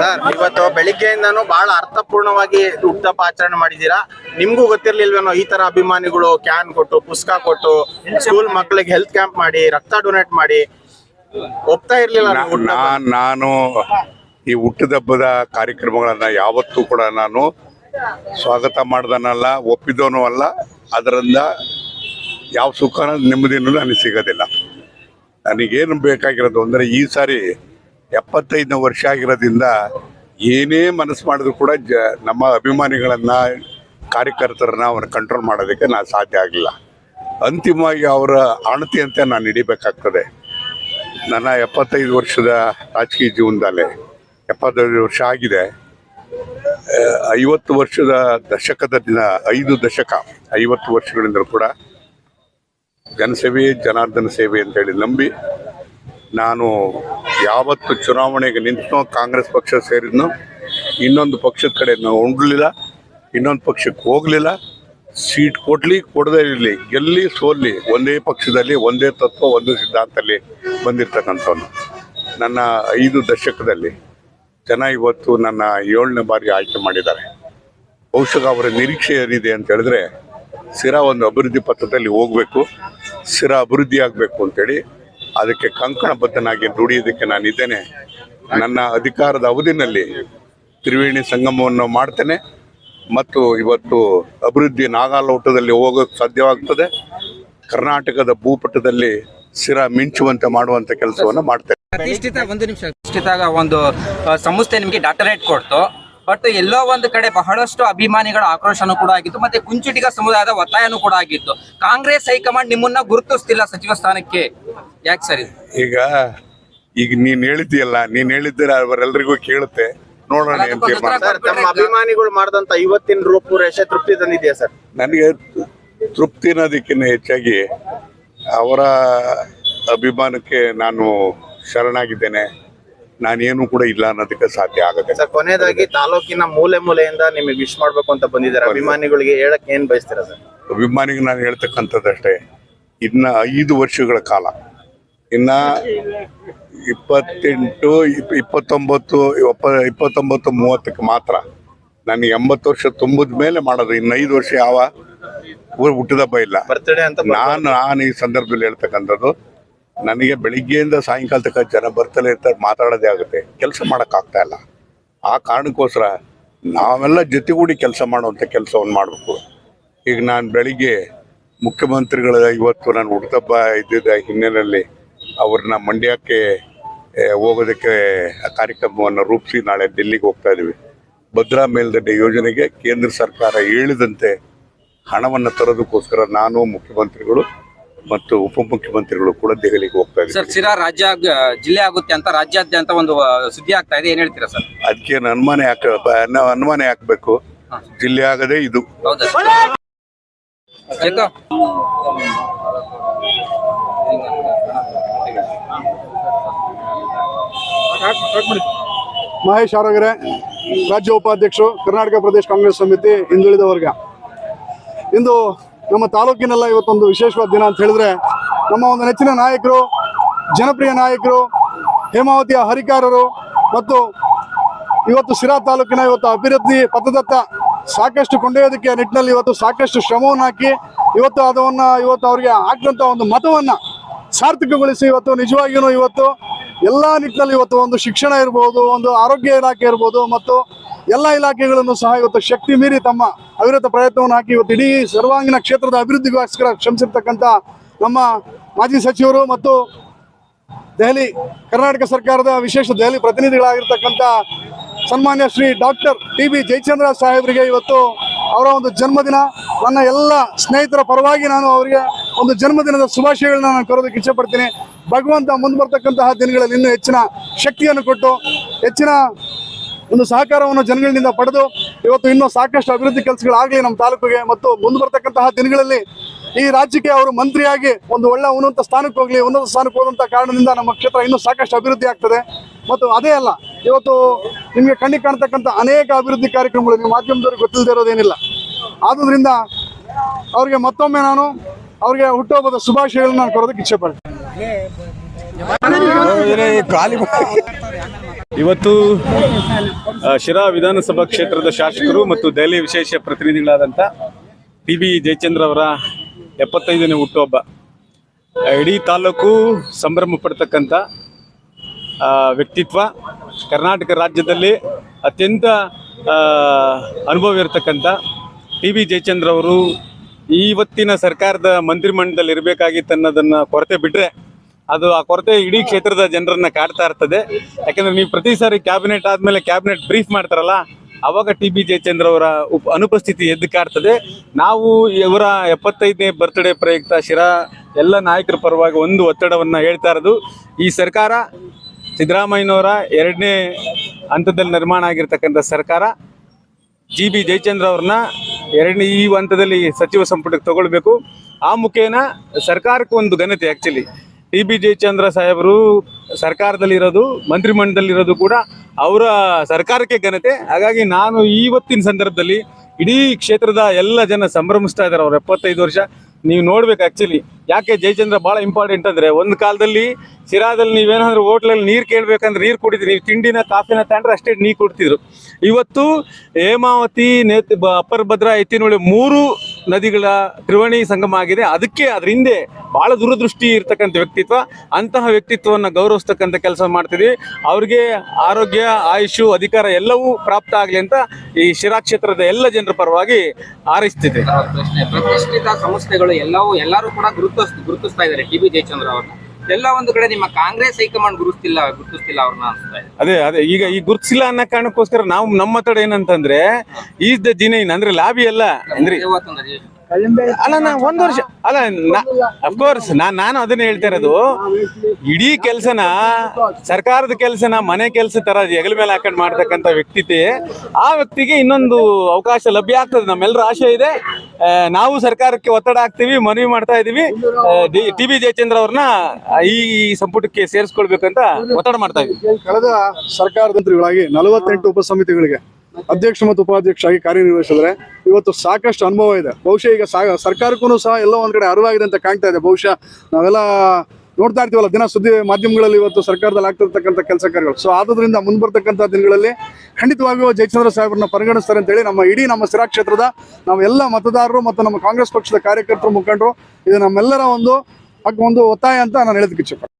Sir ಇವತ್ತು ಬೆಳಿಗ್ಗೆಯಿಂದನು ಬಹಳ ಅರ್ಥಪೂರ್ಣವಾಗಿ ಹುಟ್ಟುಹಬ್ಬ ಆಚರಣೆ ಮಾಡಿದ್ದೀರಾ? ನಿಮ್ಗೂ ಗೊತ್ತಿರ್ಲಿಲ್ವೇನೋ ಈ ತರ ಅಭಿಮಾನಿಗಳು ಕ್ಯಾನ್ ಕೊಟ್ಟು ಪುಸ್ತಕ ಕೊಟ್ಟು ಸ್ಕೂಲ್ ಮಕ್ಕಳಿಗೆ ಹೆಲ್ತ್ ಕ್ಯಾಂಪ್ ಮಾಡಿ ರಕ್ತ ಡೊನೇಟ್ ಮಾಡಿ ಒಪ್ತಾ ಇರ್ಲಿಲ್ಲ. ನಾನು ಈ ಹುಟ್ಟಿದಬ್ಬದ ಕಾರ್ಯಕ್ರಮಗಳನ್ನ ಯಾವತ್ತೂ ಕೂಡ ನಾನು ಸ್ವಾಗತ ಮಾಡ್ದನಲ್ಲ ಒಪ್ಪಿದೋನು ಅಲ್ಲ. ಅದರಿಂದ ಯಾವ ಸುಖ ನೆಮ್ಮದಿನೂ ನನಗೆ ಸಿಗೋದಿಲ್ಲ. ನನಗೇನು ಬೇಕಾಗಿರೋದು ಅಂದರೆ ಈ ಸಾರಿ ಎಪ್ಪತ್ತೈದನೇ ವರ್ಷ ಆಗಿರೋದ್ರಿಂದ ಏನೇ ಮನಸ್ಸು ಮಾಡಿದ್ರು ಕೂಡ ಜ ನಮ್ಮ ಅಭಿಮಾನಿಗಳನ್ನು, ಕಾರ್ಯಕರ್ತರನ್ನ ಅವ್ರನ್ನ ಕಂಟ್ರೋಲ್ ಮಾಡೋದಕ್ಕೆ ನಾನು ಸಾಧ್ಯ ಆಗಲಿಲ್ಲ ಅಂತಿಮವಾಗಿ ಅವರ ಅಣತಿಯಂತೆ ನಾನು ಹಿಡಿಬೇಕಾಗ್ತದೆ. ನನ್ನ ಎಪ್ಪತ್ತೈದು ವರ್ಷದ ರಾಜಕೀಯ ಜೀವನದಲ್ಲೇ ಎಪ್ಪತ್ತೈದು ವರ್ಷ ಆಗಿದೆ. ಐವತ್ತು ವರ್ಷದ ದಶಕದ ದಿನ, ಐದು ದಶಕ, ಐವತ್ತು ವರ್ಷಗಳಿಂದ ಕೂಡ ಜನಸೇವೆ, ಜನಾರ್ದನ ಸೇವೆ ಅಂತೇಳಿ ನಂಬಿ ನಾನು ಯಾವತ್ತು ಚುನಾವಣೆಗೆ ನಿಂತನೋ ಕಾಂಗ್ರೆಸ್ ಪಕ್ಷ ಸೇರಿದ್ನೋ. ಇನ್ನೊಂದು ಪಕ್ಷದ ಕಡೆ ನಾವು ಉಂಡ್ಲಿಲ್ಲ. ಇನ್ನೊಂದು ಪಕ್ಷಕ್ಕೆ ಹೋಗಲಿಲ್ಲ. ಸೀಟ್ ಕೊಡ್ಲಿ, ಕೊಡದೇ ಇರಲಿ. ಗೆಲ್ಲಿ ಸೋಲ್ಲಿ? ಒಂದೇ ಪಕ್ಷದಲ್ಲಿ, ಒಂದೇ ತತ್ವ, ಒಂದೇ ಸಿದ್ಧಾಂತದಲ್ಲಿ ಬಂದಿರ್ತಕ್ಕಂಥವ್ನು. ನನ್ನ ಐದು ದಶಕದಲ್ಲಿ ಜನ ಇವತ್ತು ನನ್ನ ಏಳನೇ ಬಾರಿ ಆಯ್ಕೆ ಮಾಡಿದ್ದಾರೆ. ಬಹುಶಃ ಅವರ ನಿರೀಕ್ಷೆ ಏನಿದೆ ಅಂತ ಹೇಳಿದ್ರೆ, ಸಿರಾ ಒಂದು ಅಭಿವೃದ್ಧಿ ಪಥದಲ್ಲಿ ಹೋಗಬೇಕು, ಸಿರಾ ಅಭಿವೃದ್ಧಿ ಆಗಬೇಕು ಅಂತೇಳಿ ಅದಕ್ಕೆ ಕಂಕಣಬದ್ಧನಾಗಿ ದುಡಿಯೋದಕ್ಕೆ ನಾನಿದ್ದೇನೆ. ನನ್ನ ಅಧಿಕಾರದ ಅವಧಿನಲ್ಲಿ ತ್ರಿವೇಣಿ ಸಂಗಮವನ್ನು ಮಾಡ್ತೇನೆ. ಮತ್ತು ಇವತ್ತು ಅಭಿವೃದ್ಧಿ ನಾಗಾಲೋಟದಲ್ಲಿ ಹೋಗೋಕ್ಕೆ ಸಾಧ್ಯವಾಗ್ತದೆ. ಕರ್ನಾಟಕದ ಭೂಪಟದಲ್ಲಿ ಸಿರ ಮಿಂಚುವಂತೆ ಮಾಡುವಂಥ ಕೆಲಸವನ್ನು ಮಾಡ್ತೇನೆ. ಪ್ರತಿಷ್ಠಿತ, ಒಂದು ನಿಮಿಷ, ಪ್ರತಿಷ್ಠಿತ ಒಂದು ಸಂಸ್ಥೆ ನಿಮಗೆ ಡಾಕ್ಟರೇಟ್ ಕೊಡ್ತು. ಬಟ್ ಎಲ್ಲೋ ಒಂದು ಕಡೆ ಬಹಳಷ್ಟು ಅಭಿಮಾನಿಗಳ ಆಕ್ರೋಶನೂ ಕೂಡ ಆಗಿತ್ತು. ಮತ್ತೆ ಕುಂಚುಟಿಗ ಸಮುದಾಯದ ಒತ್ತಾಯನೂ ಕೂಡ ಆಗಿತ್ತು. ಕಾಂಗ್ರೆಸ್ ಹೈಕಮಾಂಡ್ ನಿಮ್ಮನ್ನ ಗುರುತಿಸ್ತಿಲ್ಲ ಸಚಿವ ಸ್ಥಾನಕ್ಕೆ. ಯಾಕೆ ಸರ್ ಈಗ ಈಗ ನೀನ್ ಹೇಳಿದ್ದೀಯಲ್ಲ ನೀನ್ ಹೇಳಿದ್ದೀರ ಅವರೆಲ್ಲರಿಗೂ ಕೇಳುತ್ತೆ. ನೋಡೋಣ ಏನ್ ತೀರ್ಮಾನ ತಮ್ಮ ಅಭಿಮಾನಿಗಳು ಮಾಡಿದಂತ ಇವತ್ತಿನ ರೂಪುರೇಷೆ ತೃಪ್ತಿ ತಂದಿದೆಯಾ ಸರ್? ನನಗೆ ತೃಪ್ತಿ ಅನ್ನೋದಕ್ಕಿಂತ ಹೆಚ್ಚಾಗಿ ಅವರ ಅಭಿಮಾನಕ್ಕೆ ನಾನು ಶರಣಾಗಿದ್ದೇನೆ. ನಾನೇನು ಕೂಡ ಇಲ್ಲ ಅನ್ನೋದಕ್ಕೆ ಸಾಧ್ಯ ಆಗುತ್ತೆ. ಸರ್ ಕೊನೆಯದಾಗಿ ತಾಲೂಕಿನ ಮೂಲೆ ಮೂಲೆಯಿಂದ ನಿಮಗೆ ವಿಶ್ ಮಾಡ್ಬೇಕು ಅಂತ ಬಂದಿದ್ದಾರೆ? ಅಭಿಮಾನಿಗಳಿಗೆ ಹೇಳಕ್ ಏನ್ ಬಯಸ್ತೀರಾ ಸರ್? ಅಭಿಮಾನಿಗೆ ನಾನು ಹೇಳ್ತಕ್ಕಂಥದ್ದಷ್ಟೇ ಇನ್ನ ಐದು ವರ್ಷಗಳ ಕಾಲ. ಇನ್ನ ಇಪ್ಪತ್ತೆಂಟು ಇಪ್- ಇಪ್ಪತ್ತೊಂಬತ್ತು ಇಪ್ಪ ಇಪ್ಪತ್ತೊಂಬತ್ತು ಮೂವತ್ತಕ್ಕೆ ಮಾತ್ರ. ನನಗೆ ಎಂಬತ್ತು ವರ್ಷ ತುಂಬಿದ ಮೇಲೆ ಮಾಡೋದು. ಇನ್ನು ಐದು ವರ್ಷ ಯಾವ ಊರು ಹುಟ್ಟಿದಬ್ಬ ಇಲ್ಲ. ನಾನು ನಾನು ಈ ಸಂದರ್ಭದಲ್ಲಿ ಹೇಳ್ತಕ್ಕಂಥದ್ದು ನನಗೆ ಬೆಳಿಗ್ಗೆಯಿಂದ ಸಾಯಂಕಾಲ ತನಕ ಜನ ಬರ್ತಲೇ ಇರ್ತಾರೆ, ಮಾತಾಡೋದೇ ಆಗುತ್ತೆ. ಕೆಲಸ ಮಾಡೋಕ್ಕಾಗ್ತಾ ಇಲ್ಲ. ಆ ಕಾರಣಕ್ಕೋಸ್ಕರ ನಾವೆಲ್ಲ ಜೊತೆಗೂಡಿ ಕೆಲಸ ಮಾಡುವಂಥ ಕೆಲಸವನ್ನು ಮಾಡಬೇಕು. ಈಗ ನಾನು ಬೆಳಿಗ್ಗೆ ಮುಖ್ಯಮಂತ್ರಿಗಳ ಇವತ್ತು ನಾನು ಹುಡ್ತಬ್ಬ ಇದ್ದಿದ್ದ ಹಿನ್ನೆಲೆಯಲ್ಲಿ ಅವ್ರನ್ನ ಮಂಡ್ಯಕ್ಕೆ ಹೋಗೋದಕ್ಕೆ ಕಾರ್ಯಕ್ರಮವನ್ನು ರೂಪಿಸಿ ನಾಳೆ ಡೆಲ್ಲಿಗೆ ಹೋಗ್ತಾ ಇದ್ದೀವಿ. ಭದ್ರಾ ಮೇಲ್ದಂಡೆ ಯೋಜನೆಗೆ ಕೇಂದ್ರ ಸರ್ಕಾರ ಹೇಳಿದಂತೆ ಹಣವನ್ನು ತರೋದಕ್ಕೋಸ್ಕರ ನಾನು ಮುಖ್ಯಮಂತ್ರಿಗಳು ಮತ್ತು ಉಪಮುಖ್ಯಮಂತ್ರಿಗಳು ಕೂಡ ದೆಹಲಿಗೆ ಹೋಗ್ತಾ ಇದ್ದಾರೆ. ಸರ್ ಸಿರಾ ರಾಜ್ಯ ಆಗ್- ಜಿಲ್ಲೆ ಆಗುತ್ತೆ ಅಂತ ರಾಜ್ಯಾದ್ಯಂತ ಒಂದು ಸುದ್ದಿ ಆಗ್ತಾ ಇದೆ. ಏನ್ ಹೇಳ್ತೀರಾ ಸರ್? ಅದಕ್ಕೆ ಅನುಮಾನ ಯಾಕೆ ಬ- ನ- ಅನುಮಾನ ಹಾಕ್ಬೇಕು. ಜಿಲ್ಲೆ ಆಗದೆ ಇದು. ಮಹೇಶ್ ಆರೋಗ್ರೆ ರಾಜ್ಯ ಉಪಾಧ್ಯಕ್ಷರು ಕರ್ನಾಟಕ ಪ್ರದೇಶ ಕಾಂಗ್ರೆಸ್ ಸಮಿತಿ ಹಿಂದುಳಿದ ವರ್ಗ. ಇಂದು ನಮ್ಮ ತಾಲೂಕಿನೆಲ್ಲ ಇವತ್ತೊಂದು ವಿಶೇಷವಾದ ದಿನ ಅಂತ ಹೇಳಿದ್ರೆ ನಮ್ಮ ಒಂದು ನೆಚ್ಚಿನ ನಾಯಕರು, ಜನಪ್ರಿಯ ನಾಯಕರು, ಹೇಮಾವತಿಯ ಹರಿಕಾರರು ಮತ್ತು ಇವತ್ತು ಸಿರಾ ತಾಲೂಕಿನ ಇವತ್ತು ಅಭಿವೃದ್ಧಿ ಪಥದತ್ತ ಸಾಕಷ್ಟು ಕೊಂಡೊಯ್ಯೋದಕ್ಕೆ ನಿಟ್ಟಿನಲ್ಲಿ ಇವತ್ತು ಸಾಕಷ್ಟು ಶ್ರಮವನ್ನು ಹಾಕಿ ಇವತ್ತು ಅದನ್ನು ಇವತ್ತು ಅವರಿಗೆ ಹಾಕಿದಂಥ ಒಂದು ಮತವನ್ನು ಸಾರ್ಥಕಗೊಳಿಸಿ ಇವತ್ತು ನಿಜವಾಗಿಯೂ ಇವತ್ತು ಎಲ್ಲ ನಿಟ್ಟಿನಲ್ಲಿ ಇವತ್ತು ಒಂದು ಶಿಕ್ಷಣ ಇರ್ಬೋದು, ಒಂದು ಆರೋಗ್ಯ ಇಲಾಖೆ ಇರ್ಬೋದು ಮತ್ತು ಎಲ್ಲ ಇಲಾಖೆಗಳನ್ನು ಸಹ ಇವತ್ತು ಶಕ್ತಿ ಮೀರಿ ತಮ್ಮ ಅವಿರತ ಪ್ರಯತ್ನವನ್ನು ಹಾಕಿ ಇವತ್ತು ಇಡೀ ಸರ್ವಾಂಗೀಣ ಕ್ಷೇತ್ರದ ಅಭಿವೃದ್ಧಿಗೋಸ್ಕರ ಶ್ರಮಿಸಿರ್ತಕ್ಕಂಥ ನಮ್ಮ ಮಾಜಿ ಸಚಿವರು ಮತ್ತು ದೆಹಲಿ, ಕರ್ನಾಟಕ ಸರ್ಕಾರದ ವಿಶೇಷ ದೆಹಲಿ ಪ್ರತಿನಿಧಿಗಳಾಗಿರ್ತಕ್ಕಂಥ ಸನ್ಮಾನ್ಯ Shri doctor T B Jayachandra ಸಾಹೇಬರಿಗೆ ಇವತ್ತು ಅವರ ಒಂದು ಜನ್ಮದಿನ. ನನ್ನ ಎಲ್ಲ ಸ್ನೇಹಿತರ ಪರವಾಗಿ ನಾನು ಅವರಿಗೆ ಒಂದು ಜನ್ಮದಿನದ ಶುಭಾಶಯಗಳನ್ನ ನಾನು ಕೋರೋದಕ್ಕೆ ಇಚ್ಛೆಪಡ್ತೀನಿ ಭಗವಂತ ಮುಂದೆ ಬರ್ತಕ್ಕಂತಹ ದಿನಗಳಲ್ಲಿ ಇನ್ನೂ ಹೆಚ್ಚಿನ ಶಕ್ತಿಯನ್ನು ಕೊಟ್ಟು, ಹೆಚ್ಚಿನ ಒಂದು ಸಹಕಾರವನ್ನು ಜನಗಳಿಂದ ಪಡೆದು, ಇವತ್ತು ಇನ್ನೂ ಸಾಕಷ್ಟು ಅಭಿವೃದ್ಧಿ ಕೆಲಸಗಳಾಗಲಿ ನಮ್ಮ ತಾಲೂಕಿಗೆ. ಮತ್ತು ಮುಂದೆ ಬರ್ತಕ್ಕಂತಹ ದಿನಗಳಲ್ಲಿ ಈ ರಾಜ್ಯಕ್ಕೆ ಅವರು ಮಂತ್ರಿಯಾಗಿ ಒಂದು ಒಳ್ಳೆ ಉನ್ನತ ಸ್ಥಾನಕ್ಕೆ ಹೋಗಲಿ, ಉನ್ನತ ಸ್ಥಾನಕ್ಕೆ ಹೋದಂಥ ಕಾರಣದಿಂದ ನಮ್ಮ ಕ್ಷೇತ್ರ ಇನ್ನೂ ಸಾಕಷ್ಟು ಅಭಿವೃದ್ಧಿ ಆಗ್ತದೆ. ಮತ್ತು ಅದೇ ಅಲ್ಲ, ಇವತ್ತು ನಿಮಗೆ ಕಣ್ಣಿಗೆ ಕಾಣ್ತಕ್ಕಂಥ ಅನೇಕ ಅಭಿವೃದ್ಧಿ ಕಾರ್ಯಕ್ರಮಗಳು ನಿಮ್ಮ ಮಾಧ್ಯಮದವರಿಗೆ ಗೊತ್ತಿಲ್ಲದೆ ಇರೋದೇನಿಲ್ಲ. ಆದುದರಿಂದ ಅವರಿಗೆ ಮತ್ತೊಮ್ಮೆ ನಾನು ಅವರಿಗೆ ಹುಟ್ಟುಹಬ್ಬದ ಶುಭಾಶಯಗಳನ್ನ ನಾನು ಕೊಡೋದಕ್ಕೆ ಇಚ್ಛೆ ಇವತ್ತು ಶಿರಾ ವಿಧಾನಸಭಾ ಕ್ಷೇತ್ರದ ಶಾಸಕರು ಮತ್ತು ದೆಹಲಿ ವಿಶೇಷ ಪ್ರತಿನಿಧಿಗಳಾದಂಥ ಟಿ ಬಿ ಜಯಚಂದ್ರ ಅವರ ಎಪ್ಪತ್ತೈದನೇ ಹುಟ್ಟುಹಬ್ಬ. ಇಡೀ ತಾಲೂಕು ಸಂಭ್ರಮ ಪಡ್ತಕ್ಕಂಥ ವ್ಯಕ್ತಿತ್ವ ಕರ್ನಾಟಕ ರಾಜ್ಯದಲ್ಲಿ ಅತ್ಯಂತ ಅನುಭವ ಇರತಕ್ಕಂಥ ಟಿ ಬಿ ಜಯಚಂದ್ರ ಅವರು ಇವತ್ತಿನ ಸರ್ಕಾರದ ಮಂತ್ರಿಮಂಡಲದಲ್ಲಿ ಇರಬೇಕಾಗಿತ್ತು ಅನ್ನೋದನ್ನ ಕೊರತೆ ಬಿಟ್ಟರೆ ಅದು ಆ ಕೊರತೆ ಇಡೀ ಕ್ಷೇತ್ರದ ಜನರನ್ನ ಕಾಡ್ತಾ ಇರ್ತದೆ. ಯಾಕಂದ್ರೆ ನೀವು ಪ್ರತಿ ಸಾರಿ ಕ್ಯಾಬಿನೆಟ್ ಆದ್ಮೇಲೆ ಕ್ಯಾಬಿನೆಟ್ ಬ್ರೀಫ್ ಮಾಡ್ತಾರಲ್ಲ, ಅವಾಗ ಟಿ ಬಿ ಜಯಚಂದ್ರ ಅವರ ಉಪ ಅನುಪಸ್ಥಿತಿ ಎದ್ದು ಕಾಡ್ತದೆ. ನಾವು ಇವರ ಎಪ್ಪತ್ತೈದನೇ ಬರ್ತ್ಡೇ ಪ್ರಯುಕ್ತ ಶಿರಾ ಎಲ್ಲ ನಾಯಕರ ಪರವಾಗಿ ಒಂದು ಒತ್ತಡವನ್ನು ಹೇಳ್ತಾ ಇರೋದು. ಈ ಸರ್ಕಾರ ಸಿದ್ದರಾಮಯ್ಯನವರ ಎರಡನೇ ಹಂತದಲ್ಲಿ ನಿರ್ಮಾಣ ಆಗಿರ್ತಕ್ಕಂಥ ಸರ್ಕಾರ ಜಿ ಬಿ ಜಯಚಂದ್ರ ಅವ್ರನ್ನ ಎರಡನೇ ಈ ಹಂತದಲ್ಲಿ ಸಚಿವ ಸಂಪುಟಕ್ಕೆ ತಗೊಳ್ಬೇಕು. ಆ ಮುಖೇನ ಸರ್ಕಾರಕ್ಕೆ ಒಂದು ಘನತೆ ಆ್ಯಕ್ಚುಲಿ ಟಿ ಬಿ ಜಯಚಂದ್ರ ಸಾಹೇಬರು ಸರ್ಕಾರದಲ್ಲಿರೋದು, ಮಂತ್ರಿಮಂಡಲದಲ್ಲಿರೋದು ಕೂಡ ಅವರ ಸರ್ಕಾರಕ್ಕೆ ಘನತೆ. ಹಾಗಾಗಿ ನಾನು ಇವತ್ತಿನ ಸಂದರ್ಭದಲ್ಲಿ ಇಡೀ ಕ್ಷೇತ್ರದ ಎಲ್ಲ ಜನ ಸಂಭ್ರಮಿಸ್ತಾ ಇದ್ದಾರೆ. ಅವ್ರ ಎಪ್ಪತ್ತೈದು ವರ್ಷ ನೀವು ನೋಡ್ಬೇಕು ಆಕ್ಚುಲಿ ಯಾಕೆ ಜಯಚಂದ್ರ ಬಹಳ ಇಂಪಾರ್ಟೆಂಟ್ ಅಂದ್ರೆ ಒಂದು ಕಾಲದಲ್ಲಿ ಶಿರಾದಲ್ಲಿ ನೀವೇನಾದ್ರೂ ಹೋಟ್ಲಲ್ಲಿ ನೀರು ಕೇಳ್ಬೇಕಂದ್ರೆ ನೀರು ಕುಡಿದ್ರಿ, ನೀವು ತಿಂಡಿನ, ಕಾಫಿನ ತಗೊಂಡ್ರೆ ಅಷ್ಟೇ ನೀರು ಕೊಡ್ತಿದ್ರು. ಇವತ್ತು ಹೇಮಾವತಿ, ನೇತ್ ಅಪ್ಪರ್ ಭದ್ರಾ ಮೂರು ನದಿಗಳ ತ್ರಿವಣಿ ಸಂಗಮ ಆಗಿದೆ. ಅದಕ್ಕೆ ಅದ್ರ ಹಿಂದೆ ಬಹಳ ದೂರದೃಷ್ಟಿ ಇರ್ತಕ್ಕಂಥ ವ್ಯಕ್ತಿತ್ವ, ಅಂತಹ ವ್ಯಕ್ತಿತ್ವವನ್ನು ಗೌರವಿಸ್ತಕ್ಕಂಥ ಕೆಲಸ ಮಾಡ್ತಿದ್ವಿ. ಅವ್ರಿಗೆ ಆರೋಗ್ಯ, ಆಯುಷು, ಅಧಿಕಾರ ಎಲ್ಲವೂ ಪ್ರಾಪ್ತ ಆಗಲಿ ಅಂತ ಈ ಶಿರಾ ಕ್ಷೇತ್ರದ ಎಲ್ಲ ಜನರ ಪರವಾಗಿ ಹಾರೈಸ್ತಿದೆ ಪ್ರತಿಷ್ಠಿತ ಸಂಸ್ಥೆಗಳು ಎಲ್ಲವೂ ಎಲ್ಲರೂ ಕೂಡ ಗುರುತಿಸ್, ಗುರುತಿಸ್ತಾ ಇದ್ದಾರೆ. ಟಿ ಬಿ ಜಯಚಂದ್ರ ಅವ್ರನ್ನ ಎಲ್ಲ ಒಂದು ಕಡೆ ನಿಮ್ಮ ಕಾಂಗ್ರೆಸ್ ಹೈಕಮಾಂಡ್ ಗುರುತಿಸಿಲ್ಲ ಗುರುತಿಸ್ತಿಲ್ಲ ಅವ್ರನ್ನ ಅನ್ಸ್ತಾ ಇದೆ. ಅದೇ ಅದೇ ಈಗ ಈ ಗುರುತಿಸಿಲ್ಲ ಅನ್ನೋ ಕಾರಣಕ್ಕೋಸ್ಕರ ನಾವು ನಮ್ಮ ತಡ ಏನಂತಂದ್ರೆ ಈಸ್ ದ ಜಿನೈನ್ ಅಂದ್ರೆ ಲಾಬಿ ಅಲ್ಲ ಅಂದ್ರೆ ಅಲ್ಲ, ನಾ ಒಂದ್ ವರ್ಷ ಅಲ್ಲ ಅಫ್ಕೋರ್ಸ್ ನಾನ್ ನಾನು ಅದನ್ನ ಹೇಳ್ತಾ ಇರೋದು, ಇಡೀ ಕೆಲ್ಸನ, ಸರ್ಕಾರದ ಕೆಲ್ಸನ, ಮನೆ ಕೆಲಸ ತರ ಹೆಗಲ ಮೇಲೆ ಹಾಕೊಂಡು ಮಾಡ್ತಕ್ಕಂಥ ವ್ಯಕ್ತಿತೆ, ಆ ವ್ಯಕ್ತಿಗೆ ಇನ್ನೊಂದು ಅವಕಾಶ ಲಭ್ಯ ಆಗ್ತದೆ. ನಮ್ಮೆಲ್ಲರ ಆಶೆ ಇದೆ. ನಾವು ಸರ್ಕಾರಕ್ಕೆ ಒತ್ತಡ ಹಾಕ್ತಿವಿ, ಮನವಿ ಮಾಡ್ತಾ ಇದೀವಿ ಟಿ ಬಿ ಜಯಚಂದ್ರ ಅವ್ರನ್ನ ಈ ಸಂಪುಟಕ್ಕೆ ಸೇರಿಸ್ಕೊಳ್ಬೇಕಂತ ಒತ್ತಡ ಮಾಡ್ತಾ ಇದೀವಿ ಕಳೆದ ಸರ್ಕಾರದ ನಲವತ್ತೆಂಟು ನಲವತ್ತೆಂಟು ಉಪಸಮಿತಿಗಳಿಗೆ ಅಧ್ಯಕ್ಷ ಮತ್ತು ಉಪಾಧ್ಯಕ್ಷರಾಗಿ ಕಾರ್ಯನಿರ್ವಹಿಸಿದ್ರೆ ಇವತ್ತು ಸಾಕಷ್ಟು ಅನುಭವ ಇದೆ. ಬಹುಶಃ ಈಗ ಸರ್ಕಾರಕ್ಕೂ ಸಹ ಎಲ್ಲೋ ಒಂದ್ ಕಡೆ ಅರಿವಾಗಿದೆ ಅಂತ ಕಾಣ್ತಾ ಇದೆ. ಬಹುಶಃ ನಾವೆಲ್ಲ ನೋಡ್ತಾ ಇರ್ತೀವಲ್ಲ, ದಿನ ಸುದ್ದಿ ಮಾಧ್ಯಮಗಳಲ್ಲಿ ಇವತ್ತು ಸರ್ಕಾರದಲ್ಲಿ ಆಗ್ತಿರ್ತಕ್ಕಂಥ ಕೆಲಸ ಕಾರ್ಯಗಳು. ಸೊ ಆದ್ರಿಂದ ಮುಂಬರ್ತಕ್ಕಂಥ ದಿನಗಳಲ್ಲಿ ಖಂಡಿತವಾಗಿಯೂ ಜಯಚಂದ್ರ ಸಾಹೇಬ್ರನ್ನ ಪರಿಗಣಿಸ್ತಾರೆ ಅಂತೇಳಿ ನಮ್ಮ ಇಡೀ ನಮ್ಮ ಸಿರಾ ಕ್ಷೇತ್ರದ ನಾವೆಲ್ಲ ಮತದಾರರು ಮತ್ತು ನಮ್ಮ ಕಾಂಗ್ರೆಸ್ ಪಕ್ಷದ ಕಾರ್ಯಕರ್ತರು ಮುಖಂಡರು, ಇದು ನಮ್ಮೆಲ್ಲರ ಒಂದು ಒಂದು ಒತ್ತಾಯ ಅಂತ ನಾನು ಹೇಳೋದಕ್ಕೆ ಇಚ್ಛೆ